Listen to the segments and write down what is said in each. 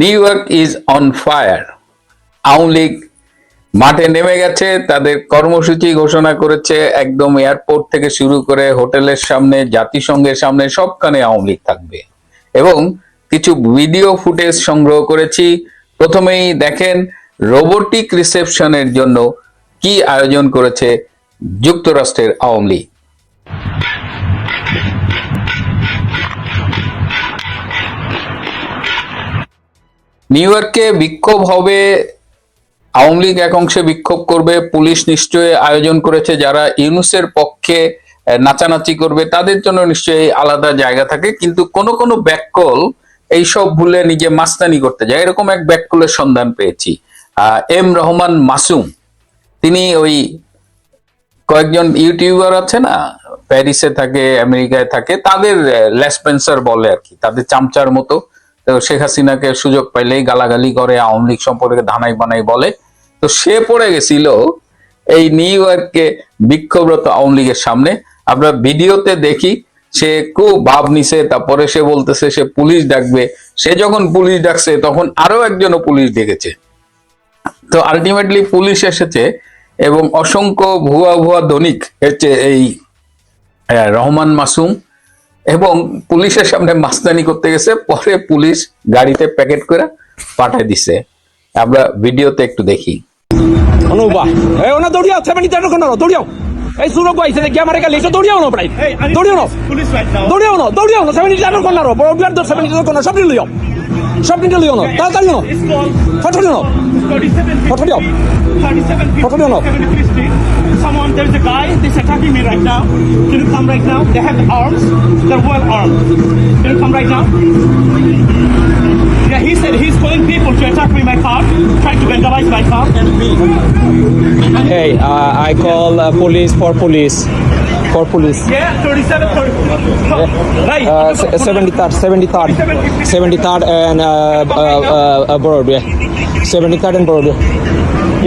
New York is on fire Awami League মাঠে নেমে গেছে, তাদের কর্মসূচি ঘোষণা করেছে, একদম এয়ারপোর্ট থেকে শুরু করে হোটেলের সামনে, জাতিসংঘের সামনে সবখানে আওয়ামী লীগ থাকবে। এবং কিছু ভিডিও ফুটেজ সংগ্রহ করেছি। প্রথমেই দেখেন রোবোটিক রিসেপশনের জন্য কি আয়োজন করেছে যুক্তরাষ্ট্রের আওয়ামী লীগ। নিউ ইয়র্কে বিক্ষোভ হবে, আওয়ামী লীগ এক অংশে বিক্ষোভ করবে, পুলিশ নিশ্চয়ই আয়োজন করেছে, যারা ইউনুসের পক্ষে নাচানাচি করবে, তাদের জন্য নিশ্চয়ই আলাদা জায়গা থাকে, কিন্তু কোন কোন ব্যাককল এইসব ভুলে নিজে মাস্তানি করতে যায়। এরকম এক ব্যাককলের সন্ধান পেয়েছি। এম রহমান মাসুম, তিনি ওই কয়েকজন ইউটিউবার আছে না, প্যারিসে থাকে, আমেরিকায় থাকে, তাদের লেসপেন্সার বলে আর কি, তাদের চামচার মতো। তো শেখ হাসিনাকে সুযোগ পাইলেই গালাগালি করে, আওয়ামী লীগ সম্পর্কে ধানাই বানাই বলে। তো সে পড়ে গেছিল এই নিউ ইয়র্কে বিক্ষোভরত আওয়ামী লীগের সামনে। আমরা ভিডিওতে দেখি, সে খুব ভাব নিছে, তারপরে সে বলতেছে, সে পুলিশ ডাকবে। সে যখন পুলিশ ডাকছে, তখন আরও একজনও পুলিশ ডেকেছে। তো আলটিমেটলি পুলিশ এসেছে এবং অসংখ্য ভুয়া ভুয়া ধনিক হচ্ছে এই রহমান মাসুম। এবং পুলিশের সামনে মাস্তানি করতে গেছে পরে পুলিশ গাড়িতে প্যাকেট করে পাঠিয়ে দিছে। আমরা ভিডিওতে একটু দেখি। অনুবা এই ওনা দৌড়িয়াও কোনো দৌড়িয়াও। এই সুরক ভাই সে গিয়ে আমার গেলে এসে দৌড়িয়াও না প্রায় দৌড়িয়াও না. দৌড়িয়াও না দৌড়িয়াও না সেভেন্টি তেরো কোনো বড় বিয়ার দর সেভেন্টি তেরো সব লিও সব নিয়ে লিও না তাড়াতাড়ি না It's called ফটো নিও 37 What are you? 37 What are you? 73 Street. Someone, there's a guy, he's attacking me right now. Can you come right now? They have arms. They're well armed. Can you come right now? Yeah, he said he's calling people to attack me my car, trying to vandalize my car and. Hey, uh, I call uh, police for police. For police. Yeah, 37, 30. No, right. Uh, se- 73rd, 73rd, 73rd and uh, uh, uh, uh, Broadway. 73rd and Broadway.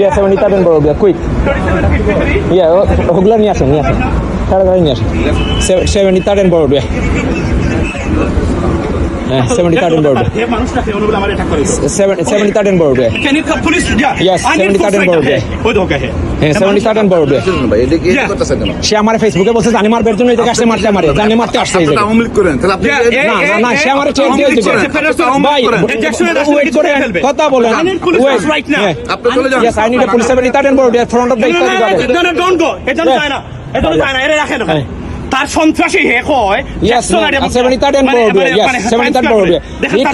Yeah, 73rd and Broadway. Quick. 37, 53. Yeah, ওগুলো নিয়ে আসেন নিয়ে আসেন তাড়াতাড়ি নিয়ে আসেন seventy third and বড় হ্যাঁ, 70 carton board. Seven, 70 carton board. Can you police? Yeah. Yes, 70 carton board. হ্যাঁ সেভেন্টি কার্টন বড় সে আমার ফেসবুকে বলছে জানি মারবার জন্য এটাকে আসতে মারতে মারে জানি মারতে আসতে কথা বলেন। পুলিশ ফ্রন্ট অফ দ্য তার সন্ত্রাসী হে কয় Yes, জ্যাকসন ma'am. আর এবং- 73rd and মানে- Broadway, মানে- yes, মানে 73rd Times Broadway. Square। দেখেন He-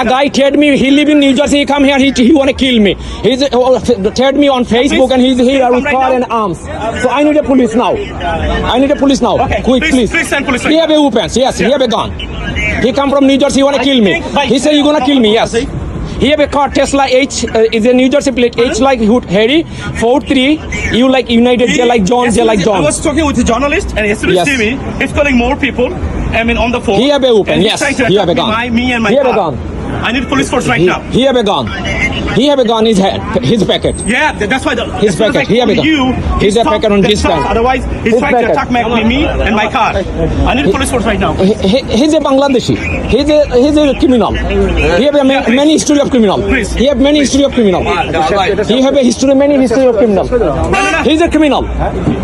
The guy told me he live in New Jersey. He come here. He he want to kill me. He's uh, me on Facebook and he's here with car and arms. So I need a police now. I need a police now. Quick, please- please. He have a weapons. Yes, he have a gun. He come from New Jersey. He want to kill me. He say he gonna kill me. Yes. He have a car Tesla H uh, is a New Jersey plate H like Hood Harry four three. You like United. J like John. J like John. I was talking with a journalist and yesterday Yes. see me, he's calling more people. I mean, on the phone. He have a open yes. He have a gun. Me, my, me and my He have a gun. I need police force right He, now. he have a gun. He have a gun. His head. His packet. Yeah, that's why. The, His packet, he have a gun. You, He's a packet on this truck. Otherwise, he's His trying packet. to attack my, me and my car. I need police force right now. he, he- he's a Bangladeshi. He's a he's a criminal. He have a ma- many history of criminal. Please. He have many history of criminal. He have a history many history of criminal. He's a criminal.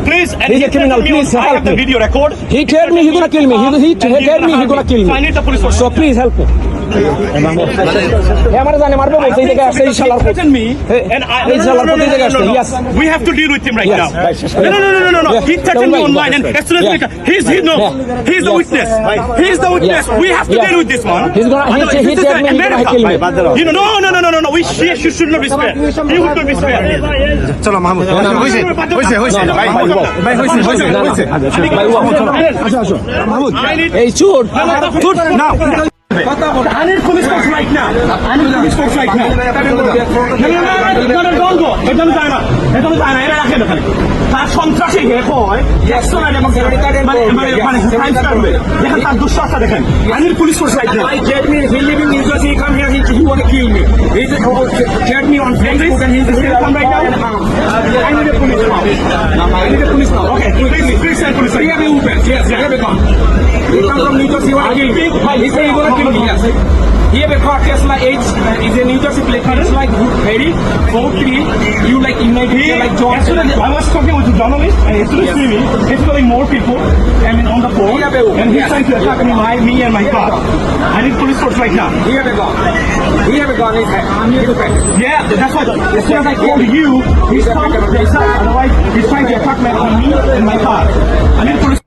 Please, and He's he a criminal. Please I help have the video record. He told me he gonna kill me. He he, he me he gonna kill me. need the police force. So please help me. আমার জানে মারবে বলছে এই জায়গায় আসছে এই শালার No, no, শালার no, no, প্রতি জায়গায় আসছে no, no. yes We have to deal with him right Yes, now. right, yes, No, no, no, no, no, no, no. Yeah, He threatened me don't online, and worry. as soon as we Yeah. ca- he's he no, Yeah. he's the Yes. witness. He's the witness. Yes. We have to Yes. deal with this one. He's gonna- he- Otherwise, he this is told me he's gonna America. kill me. You know, no, no, no, no, no, no. We she, she should not be spared. He would not be spared. চলো মাহমুদ হয়েছে হয়েছে হয়েছে ভাই ভাই, না, না, হয়েছে ভাই, আসো আসো মাহমুদ এই চোর Good. Now. Force right now. I need police force right now. No, no, no, no, no, don't go. এটা আমি চাই না। এটা আমি চাই না। এটা রাখেন ওখানে। তার সন্ত্রাসী হে হয়, একশো না যেমন মানে- মানে- মানে crime করবে। দেখেন তার দুঃসাহসটা দেখেন। Police force right now. I told me he live in New Jersey. He come here. He, he want to kill me. He told me on Facebook and he's Please come right now. I need a police now. I need a police now. Okay, please, please send police He right have now. a weapon. Yes, he have a gun. He come from New Jersey. He want to kill me. He say he gonna kill me. Yes. Here the car Tesla H is a New Jersey plate. It's like very four three. You like imagine like John. As soon as I was talking with the journalist, and as soon as see me, it's going more people. I mean on the phone, and he's trying to attack me, my me and my car. I need police force right now. He have a gun. He have a gun in his hand. I'm here to protect. Yeah, that's why. As soon as I called you, he's trying to face up. Otherwise, he's trying to attack my, on me and my car. I need police.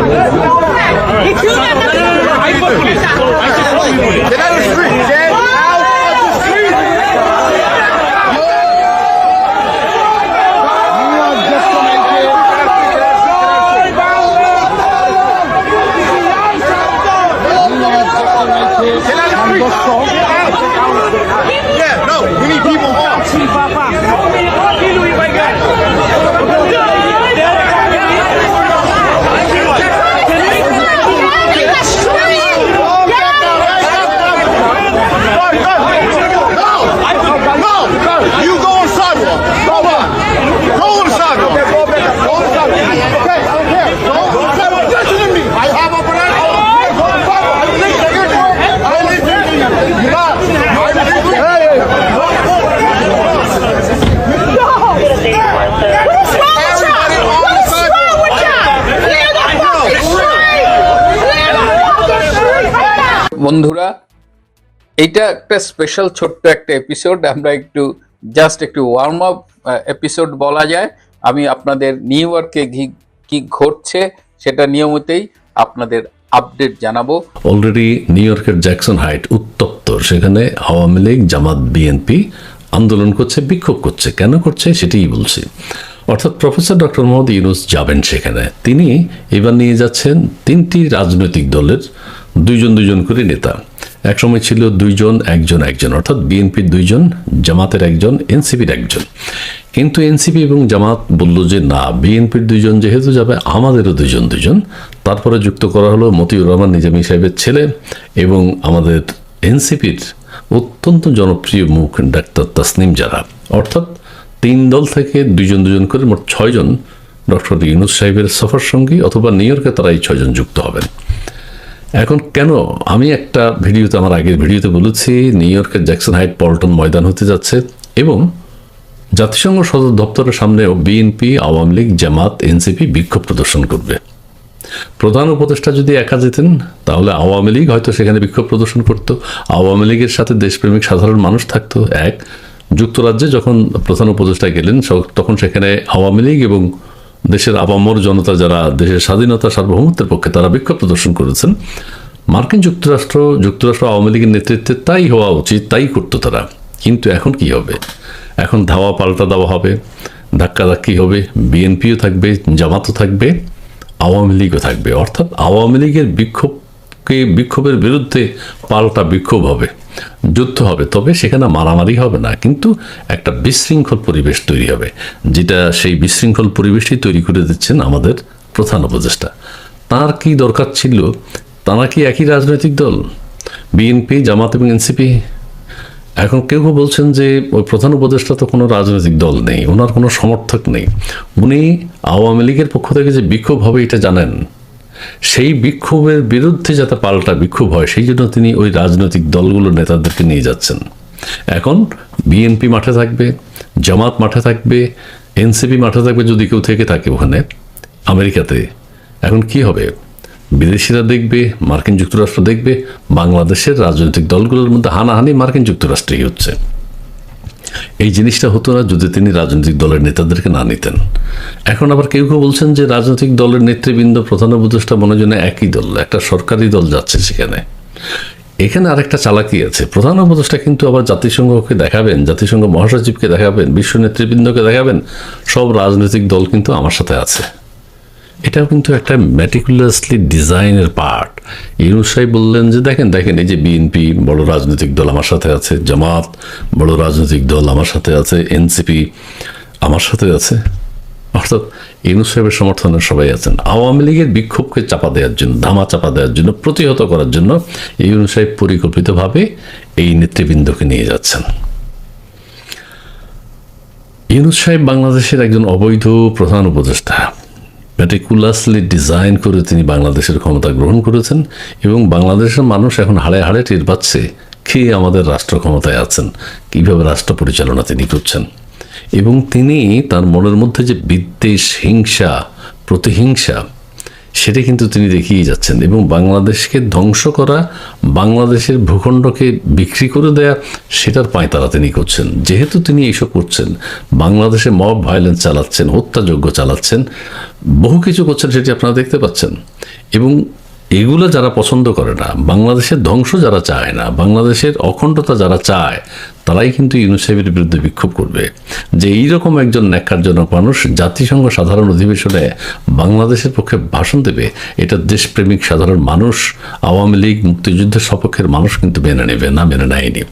If you never I call police. I just call police. Get out of the street. Get out of the street. Yeah, no, we need people off. No, you go on sidewalk. Go on. Go on the sidewalk. Go on the sidewalk. Okay, I don't care. Go on the sidewalk. Listen to me. I have a banana. Go on the sidewalk. I listen to you. I listen to you. You lie. I listen to you. Hey, hey. What's wrong with y'all? What is wrong with y'all? Clear the fucking street! Clear the fucking street right now! বন্ধুরা এটা একটা special ছোট্ট একটা episode আমরা একটু just একটু warm up episode বলা যায়। আমি আপনাদের নিউ ইয়র্কে কি ঘটছে সেটা নিয়মিতই আপনাদের আপডেট জানাব। অলরেডি নিউ ইয়র্কের জ্যাকসন হাইট উত্তপ্ত। সেখানে আওয়ামী লীগ, জামাত বিএনপি আন্দোলন করছে, বিক্ষোভ করছে। কেন করছে সেটাই বলছি। অর্থাৎ প্রফেসর ডক্টর মোহাম্মদ ইউনুস যাবেন সেখানে। তিনি এবার নিয়ে যাচ্ছেন তিনটি রাজনৈতিক দলের দুইজন দুইজন করে নেতা। একসময় ছিল দুইজন, একজন একজন। অর্থাৎ বিএনপির দুইজন, জামাতের একজন, এনসিপির একজন। কিন্তু এনসিপি এবং জামাত বলল যে, না, বিএনপির দুইজন যেহেতু যাবে, আমাদেরও দুইজন দুইজন। তারপরে যুক্ত করা হলো মতিউর রহমান, নিজামী সাহেবের ছেলে এবং আমাদের এনসিপির অত্যন্ত জনপ্রিয় মুখ ডাক্তার তাসনিম যারা অর্থাৎ তিন দল থেকে দুইজন দুজন করে মোট ছয়জন ডক্টর ইউনুস সাহেবের সফর সঙ্গী অথবা নিউ ইয়র্কে তারা এই ছয়জন যুক্ত হবেন। এখন কেন? আমি একটা ভিডিওতে, আমার আগের ভিডিওতে বলেছি, নিউ ইয়র্কের জ্যাকসন হাইট পল্টন ময়দান হতে যাচ্ছে এবং জাতিসংঘ সদর দপ্তরের সামনেও বিএনপি, আওয়ামী লীগ, জামাত, এনসিপি বিক্ষোভ প্রদর্শন করবে। প্রধান উপদেষ্টা যদি একা যেতেন, তাহলে আওয়ামী লীগ হয়তো সেখানে বিক্ষোভ প্রদর্শন করত। আওয়ামী লীগের সাথে দেশপ্রেমিক সাধারণ মানুষ থাকতো। এক, যুক্তরাজ্যে যখন প্রধান উপদেষ্টা গেলেন তখন সেখানে আওয়ামী লীগ এবং দেশের আপামর জনতা যারা দেশের স্বাধীনতা সার্বভৌমত্বের পক্ষে তারা বিক্ষোভ প্রদর্শন করেছেন, মার্কিন যুক্তরাষ্ট্র যুক্তরাষ্ট্র আওয়ামী লীগের নেতৃত্বে তাই হওয়া উচিত, তাই করতো তারা। কিন্তু এখন কি হবে? এখন ধাওয়া পাল্টা দেওয়া হবে ধাক্কাধাক্কি হবে, বিএনপিও থাকবে, জামাতও থাকবে, আওয়ামী লীগও থাকবে। অর্থাৎ আওয়ামী লীগের বিক্ষোভকে বিক্ষোভের বিরুদ্ধে পাল্টা বিক্ষোভ হবে, যুদ্ধ হবে, তবে সেখানে মারামারি হবে না, কিন্তু একটা বিশৃঙ্খল পরিবেশ তৈরি হবে, যেটা সেই বিশৃঙ্খল পরিবেশই তৈরি করে দিচ্ছেন আমাদের প্রধান উপদেষ্টা। তার কি দরকার ছিল? তারা কি একই রাজনৈতিক দল? বিএনপি জামাত এবং এনসিপি এখন কেউ কেউ বলছেন যে ওই প্রধান উপদেষ্টা তো কোনো রাজনৈতিক দল নেই, ওনার কোনো সমর্থক নেই। উনি আওয়ামী লীগের পক্ষ থেকে যে বিক্ষোভ হবে এটা জানেন। সেই বিক্ষোভের বিরুদ্ধে যাতে পাল্টা বিক্ষোভ হয়, সেই জন্য তিনি ওই রাজনৈতিক দলগুলোর নেতাদেরকে নিয়ে যাচ্ছেন। এখন বিএনপি মাঠে থাকবে, জামাত মাঠে থাকবে, এনসিপি মাঠে থাকবে, যদি কেউ থেকে থাকে ওখানে, আমেরিকাতে। এখন কি হবে? বিদেশিরা দেখবে, মার্কিন যুক্তরাষ্ট্র দেখবে, বাংলাদেশের রাজনৈতিক দলগুলোর মধ্যে হানাহানি মার্কিন যুক্তরাষ্ট্রেই হচ্ছে। এই জিনিসটা হতো না যদি তিনি রাজনৈতিক দলের নেতাদেরকে না নিতেন। এখন আবার কেউ কেউ বলছেন যে রাজনৈতিক দলের নেতৃবৃন্দ, প্রধান উপদেষ্টা মনে জন্য একই দল, একটা সরকারি দল যাচ্ছে সেখানে। এখানে আরেকটা চালাকি আছে। প্রধান উপদেষ্টা কিন্তু আবার জাতিসংঘকে দেখাবেন, জাতিসংঘ মহাসচিবকে দেখাবেন, বিশ্ব নেতৃবৃন্দকে দেখাবেন, সব রাজনৈতিক দল কিন্তু আমার সাথে আছে। এটাও কিন্তু একটা ম্যাটিকুলাসলি ডিজাইনের পার্ট ইউনুস সাহেব বললেন যে, দেখেন দেখেন, এই যে বিএনপি বড় রাজনৈতিক দল আমার সাথে আছে, জামাত, বড় রাজনৈতিক দল আমার সাথে আছে এনসিপি আমার সাথে আছে। অর্থাৎ ইউনুস সাহেবের সমর্থনে সবাই আছেন। আওয়ামী লীগের বিক্ষোভকে চাপা দেওয়ার জন্য, ধামা চাপা দেওয়ার জন্য, প্রতিহত করার জন্য ইউনুস সাহেব পরিকল্পিতভাবে এই নেতৃবৃন্দকে নিয়ে যাচ্ছেন। ইউনুস সাহেব বাংলাদেশের একজন অবৈধ প্রধান উপদেষ্টা। ম্যাটিকুলাসলি ডিজাইন করে তিনি বাংলাদেশের ক্ষমতা গ্রহণ করেছেন এবং বাংলাদেশের মানুষ এখন হাড়ে হাড়ে টের পাচ্ছে কে আমাদের রাষ্ট্র ক্ষমতায় আছেন, কীভাবে রাষ্ট্র পরিচালনা তিনি করছেন। এবং তিনি তার মনের মধ্যে যে বিদ্বেষ, হিংসা, প্রতিহিংসা সেটা কিন্তু তিনি দেখিয়ে যাচ্ছেন। এবং বাংলাদেশকে ধ্বংস করা, বাংলাদেশের ভূখণ্ডকে বিক্রি করে দেয়া, সেটার পাঁয়তারা তিনি করছেন। যেহেতু তিনি এইসব করছেন, বাংলাদেশে মব ভায়োলেন্স চালাচ্ছেন হত্যাযোগ্য চালাচ্ছেন, বহু কিছু করছেন সেটি আপনারা দেখতে পাচ্ছেন। এবং এগুলো যারা পছন্দ করে না, বাংলাদেশের ধ্বংস যারা চায় না, বাংলাদেশের অখণ্ডতা যারা চায়, তারাই কিন্তু ইউনিসেফের বিরুদ্ধে বিক্ষোভ করবে। যে এইরকম একজন ন্যাক্কারজনক মানুষ জাতিসংঘ সাধারণ অধিবেশনে বাংলাদেশের পক্ষে ভাষণ দেবে, এটা দেশপ্রেমিক সাধারণ মানুষ, আওয়ামী লীগ মুক্তিযুদ্ধের সপক্ষের মানুষ কিন্তু মেনে নেবে না, মেনে নেয়নি।